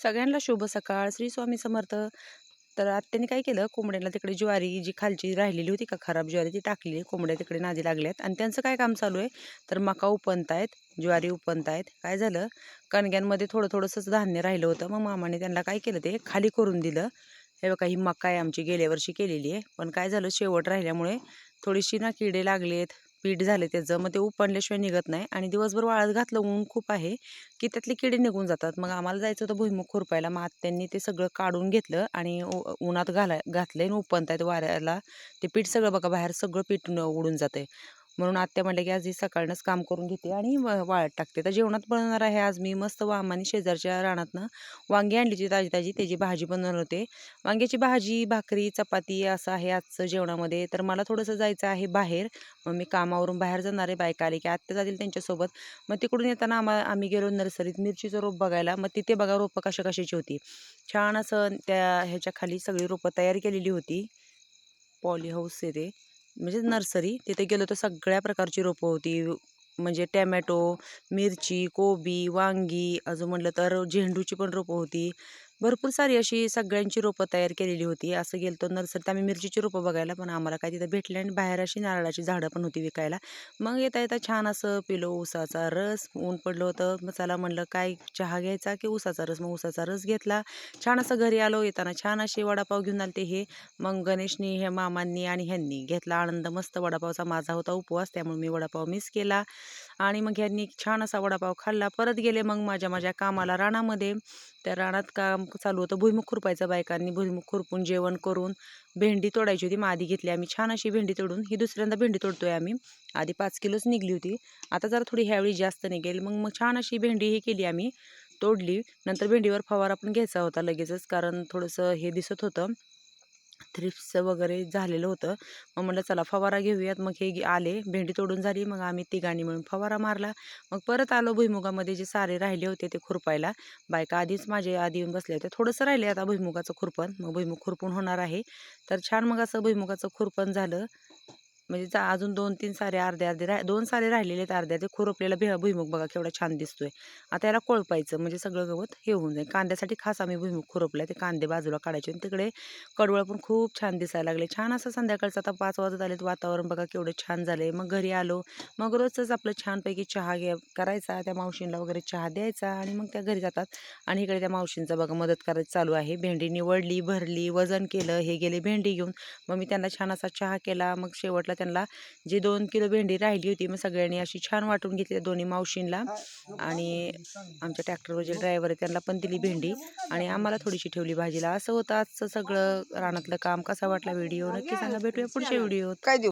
सगळ्यांना शुभ सकाळ. श्री स्वामी समर्थ. तर आत्याने काय केलं? कोंबड्याला तिकडे ज्वारी जी खालची राहिलेली होती का खराब ज्वारी ती टाकलेली कोंबड्या तिकडे नादी लागल्यात. आणि त्यांचं काय काम चालू आहे? तर मका उपणतायत ज्वारी उपणतायत काय झालं? कणग्यांमध्ये थोडं थोडंसंच धान्य राहिलं होतं. मग मामाने त्यांना काय केलं ते? खाली करून दिलं. हे बघा ही मका आहे आमची गेल्या वर्षी केलेली आहे. पण काय झालं? शेवट राहिल्यामुळे थोडीशी ना किडे लागलेत. पीठ झाले त्याचं मग ते उपणल्याशिवाय निघत नाही आणि दिवसभर वाळत घातलं ऊन खूप आहे की त्यातले किडे निघून जातात. मग आम्हाला जायचं होतं भुईमुख खुरपायला. मग आत्यांनी ते सगळं काढून घेतलं आणि उन्हात घालाय घातलं आणि उपणतायत वाऱ्याला. ते पीठ सगळं बघा बाहेर सगळं पीठ उडून उडून जाते म्हणून आत्या म्हटलं की आज ही सकाळनंच काम करून घेते आणि व- वाळत टाकते. तर जेवणात बनवणार आहे. आज मी मस्त वामाने शेजारच्या रानातनं वांगी आणली होती ताजी ताजी. त्याची भाजी बनवणार होते. वांग्याची भाजी भाकरी चपाती असं आहे आजचं जेवणामध्ये. तर मला थोडंसं जायचं आहे बाहेर. मग मी कामावरून बाहेर जाणार आहे. बायका आली की आत्या जातील त्यांच्यासोबत. मग तिकडून येताना आम्हा आम्ही गेलो नर्सरीत मिरचीचं रोप बघायला. मग तिथे बघा रोपं कशा कशाची होती. छान असं त्या ह्याच्या खाली सगळी रोपं तयार केलेली होती. पॉली हाऊस आहे ते. म्हणजे नर्सरी तिथे गेलो तर सगळ्या प्रकारची रोपं होती. म्हणजे टॅमॅटो मिरची कोबी वांगी अजून म्हटलं तर झेंडूची पण रोपं होती. भरपूर सारी अशी सगळ्यांची रोपं तयार केलेली होती. असं गेलो तर नर्सरीत आम्ही मिरचीची रोपं बघायला पण आम्हाला काय तिथं भेटले आणि बाहेर अशी नारळाची झाडं पण होती विकायला. मग येता येता छान असं पिलो ऊसाचा रस ऊन पडलं होतं. मग चला म्हणलं काय चहा घ्यायचा की ऊसाचा रस? मग ऊसाचा रस घेतला. छान असं घरी आलो येताना छान असे वडापाव घेऊन आले ते हे. मग गणेशनी हे मामांनी आणि ह्यांनी घेतला आनंद. मस्त वडापावचा माझा होता उपवास त्यामुळे मी वडापाव मिस केला. आणि मग ह्यांनी छान असा वडापाव खाल्ला. परत गेले मग माझ्या माझ्या कामाला रानामध्ये. त्या रानात काम चालू होतं. भुईमुख खुरपायचं बायकांनी. भुईमुख खुरपून जेवण करून भेंडी तोडायची होती. मग आधी घेतली आम्ही. छान अशी भेंडी तोडून. ही दुसऱ्यांदा भेंडी तोडतोय आम्ही. आधी पाच किलोच निघली होती. आता जरा थोडी ह्यावेळी जास्त निघेल. मग मग छान अशी भेंडी ही केली आम्ही. तोडली. नंतर भेंडीवर फवारा पण घ्यायचा होता लगेचच. कारण थोडंसं हे दिसत होतं. थ्रिप्सचं वगैरे झालेलं होतं. मग म्हटलं चला फवारा घेऊयात. मग हे आले भेंडी तोडून झाली. मग आम्ही तिघांनी मिळून फवारा मारला. मग परत आलो भुईमुगामध्ये जे सारे राहिले होते ते खुरपायला. बायका आधीच माझे आधी येऊन बसले होते थोडंसं राहिले आता भुईमुगाचं खुरपण. मग भुईमुग खुरपून होणार आहे. तर छान मग असं भुईमुगाचं खुरपण झालं. म्हणजे जा अजून दोन तीन सारे अर्धे अर्धे राह दोन सारे राहिलेले आहेत अर्धे अर्धे खुरपलेला भे भुईमुग बघा केवढा छान दिसतोय. आता याला कोळपायचं म्हणजे सगळं गवत हे होऊन जाईल. कांद्यासाठी खास आम्ही भुईमुग खुरपला ते कांदे बाजूला काढायचे आणि तिकडे कडवळ पण खूप छान दिसायला लागले. छान असं संध्याकाळचं आता पाच वाजत आलेत वातावरण बघा केवढं छान झालंय. मग घरी आलो मग रोजच आपलं छानपैकी चहा घ्या करायचा त्या मावशींना वगैरे चहा द्यायचा आणि मग त्या घरी जातात. आणि इकडे त्या मावशींचा बघा मदत करायचं चालू आहे. भेंडी निवडली भरली वजन केलं हे गेले भेंडी घेऊन. मग मी त्यांना छान असा चहा केला मग शेवटला त्यांना जी दोन किलो भेंडी राहिली होती मग सगळ्यांनी अशी छान वाटून घेतली दोन्ही मावशींना. आणि आमच्या ट्रॅक्टरवर जे ड्रायव्हर आहे त्यांना पण दिली भेंडी आणि आम्हाला थोडीशी ठेवली भाजीला. असं होतं आजचं सगळं रानातलं काम. कसा वाटला व्हिडिओ? नक्की सांगा. भेटूया पुढच्या व्हिडिओत. काय देऊ?